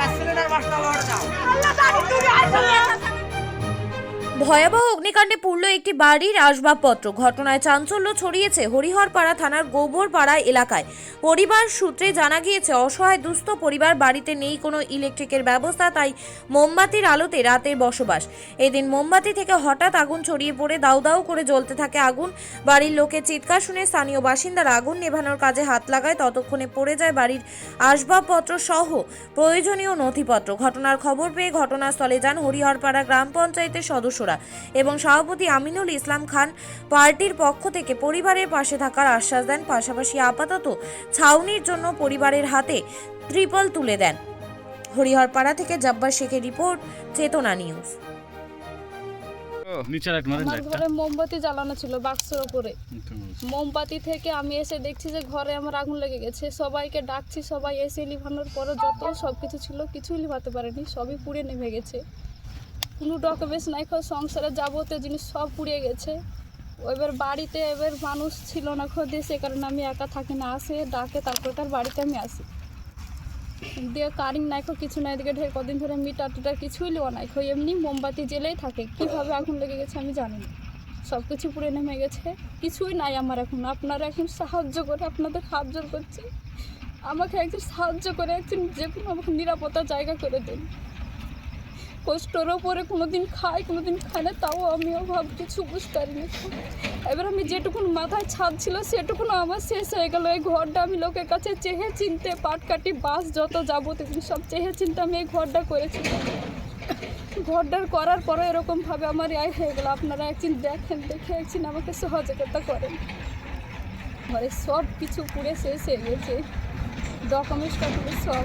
Gas cylinder বাসটা ভয়াবহ অগ্নিকাণ্ডে পুড়ল একটি বাড়ির আসবাবপত্র। ঘটনায় চাঞ্চল্য ছড়িয়েছে হরিহরপাড়া থানার গোবরপাড়া এলাকায়। পরিবার সূত্রে জানা গিয়েছে, অসহায় দুস্থ পরিবার বাড়িতে নেই কোনো ইলেকট্রিকের ব্যবস্থা, তাই মোমবাতির আলোতে রাতের বসবাস। এদিন মোমবাতি থেকে হঠাৎ আগুন ছড়িয়ে পড়ে দাউ দাউ করে জ্বলতে থাকে আগুন। বাড়ির লোকের চিৎকার শুনে স্থানীয় বাসিন্দারা আগুন নেভানোর কাজে হাত লাগায়, ততক্ষণে পড়ে যায় বাড়ির আসবাবপত্র সহ প্রয়োজনীয় নথিপত্র। ঘটনার খবর পেয়ে ঘটনাস্থলে যান হরিহরপাড়া গ্রাম পঞ্চায়েতের সদস্যরা। এবং সভাপতি আমিনুল ইসলাম খান পার্টির পক্ষ থেকে পরিবারের পাশে থাকার আশ্বাস দেন। পাশাপাশি আপাতত ছাউনির জন্য পরিবারের হাতে ত্রিপল তুলে দেন। হরিহরপাড়া থেকে জব্বার শেখের রিপোর্ট চেতনা নিউজ। আমার ঘরে মোমবাতি জ্বালানো ছিল বাক্সের ওপরে। মোমবাতি থেকে আমি এসে দেখছি যে ঘরে আমার আগুন লেগে গেছে। সবাইকে ডাকছি সবাই এসে লিভানোর পরে যত সব কিছু ছিল কিছুই লিভাতে পারেনি সবই পুড়ে নেমে গেছে। কোনো ডকুমেন্টস নাই খো সংসারের যাবতীয় জিনিস সব পুড়িয়ে গেছে। এবার বাড়িতে এবার মানুষ ছিল না খোঁজে, সে কারণে আমি একা থাকি না। আসে, ডাকে, তারপর তার বাড়িতে আমি আসি। দিয়ে কারিং নাই খো কিছু নাই, এদিকে ঢের কদিন ধরে মিটার টিটার কিছুই লিওয়া নাই। খো এমনি মোমবাতি জ্বেলেই থাকে। কীভাবে আগুন লেগে গেছে আমি জানি না। সব কিছু পুড়ে নেমে গেছে। কিছুই নাই আমার এখন। আপনারা এখন সাহায্য করে, আপনাদের হাত জোর করছি। আমাকে একজন সাহায্য করে একজন যে কোনো আমাকে নিরাপত্তা জায়গা করে দিন। কষ্টর ওপরে কোনো দিন খাই কোনো দিন খাই না, তাও আমিও ভাব কিছু বুঝতে এবার আমি যেটুকুন মাথায় ছাদ ছিল, সেটুকুন আমার শেষ হয়ে গেল। এই ঘরটা আমি লোকের কাছে চেহে চিনতে পাটকাটি বাস, যত যাবতীয় সব চেহে চিনতে আমি এই ঘরটা করেছি। ঘরটার করার পরে এরকমভাবে আমার আয় হয়ে গেল। আপনারা একদিন দেখেন, দেখে একদিন আমাকে সহযোগিতা করেন। মানে সব কিছু পুড়ে শেষ হয়ে গেছে। ডকুমেন্টস সব।